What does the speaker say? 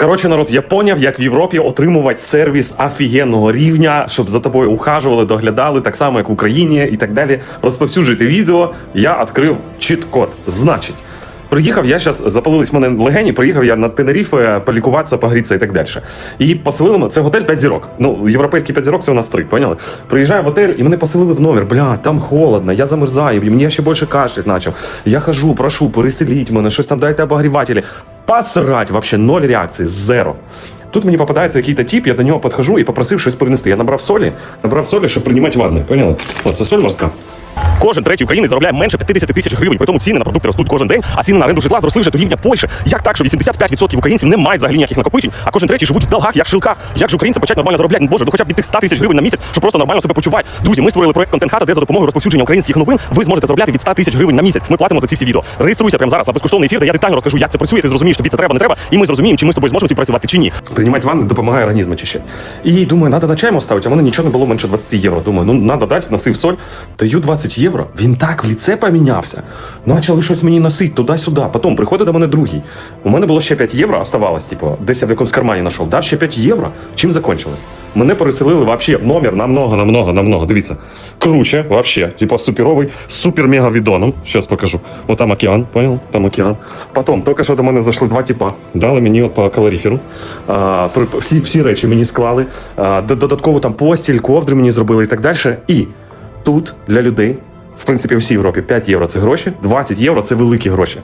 Коротше, народ, я поняв, як в Європі отримувати сервіс офігенного рівня, щоб за тобою ухажували, доглядали, так само, як в Україні і так далі. Розповсюджуйте відео. Я відкрив чіт-код. Значить, приїхав я зараз, запалились в мене легені, приїхав я на Тенеріфе полікуватися, погрітися і так далі. І поселили це готель 5 зірок. Ну, європейський 5 зірок це у нас 3, поняли? Приїжджаю в готель і мене поселили в номер. Бля, там холодно, я замерзаю, мені ще більше кашлять почав. Я хожу, прошу, переселіть мене, щось там дайте обогрівателі. Посрать, вообще ноль реакции, зеро. Тут мені якийсь тип, я до нього підхожу і попросив щось принести. Я набрав солі, набрав солі, щоб приймати ванни. Поняли? Вот, це соль морська. Кожен третій українець заробляє менше 50 тисяч гривень, при тому ціни на продукти ростуть кожен день, а ціни на оренду житла зросли вже до рівня Польщі. Як так, що 85% українців не мають взагалі ніяких накопичень, а кожен третій живуть в долгах, як в шилках. Як же українці почать нормально заробляти? Боже, ну хоча б від тих 100 тисяч гривень на місяць, щоб просто нормально себе почувати. Друзі, ми створили проект контент хата, де за допомогою розповсюдження українських новин ви зможете заробляти від 100 тисяч гривень на місяць. Ми платимо за ці всі відео. Реєструйся прямо зараз на безкоштовний ефір, де я детально розкажу, як це працює. Ти зрозумієш, тобі це треба, не треба, і ми зрозуміємо, чи ми з тобою зможемо співпрацювати чи ні. Приймати ванни допомагає організм очищати. І думаю, треба на чаймо ставити, а в нічого не було менше 20 євро. Думаю, ну треба дати, носив соль. Даю 20 євро. Він так в ліце помінявся. Почали щось мені носити туди-сюди. Потім приходить до мене другий. У мене було ще 5 євро, оставалось, типу, десь я в якомусь кармані знайшов. Дав ще 5 євро. Чим закончилось? Мене переселили вообще в номер намного, намного, намного. Дивіться. Круче, вообще. Типа суперовий, супер-мега відоном. Зараз покажу. О, там океан, понял? Там океан. Потім, тільки що до мене зайшли два типа. Дали мені по калоріферу. А, всі, всі речі мені склали. А, додатково там постіль, ковдри мені зробили і так далі. І тут для людей, в принципі, всій Європі 5 євро це гроші, 20 євро це великі гроші.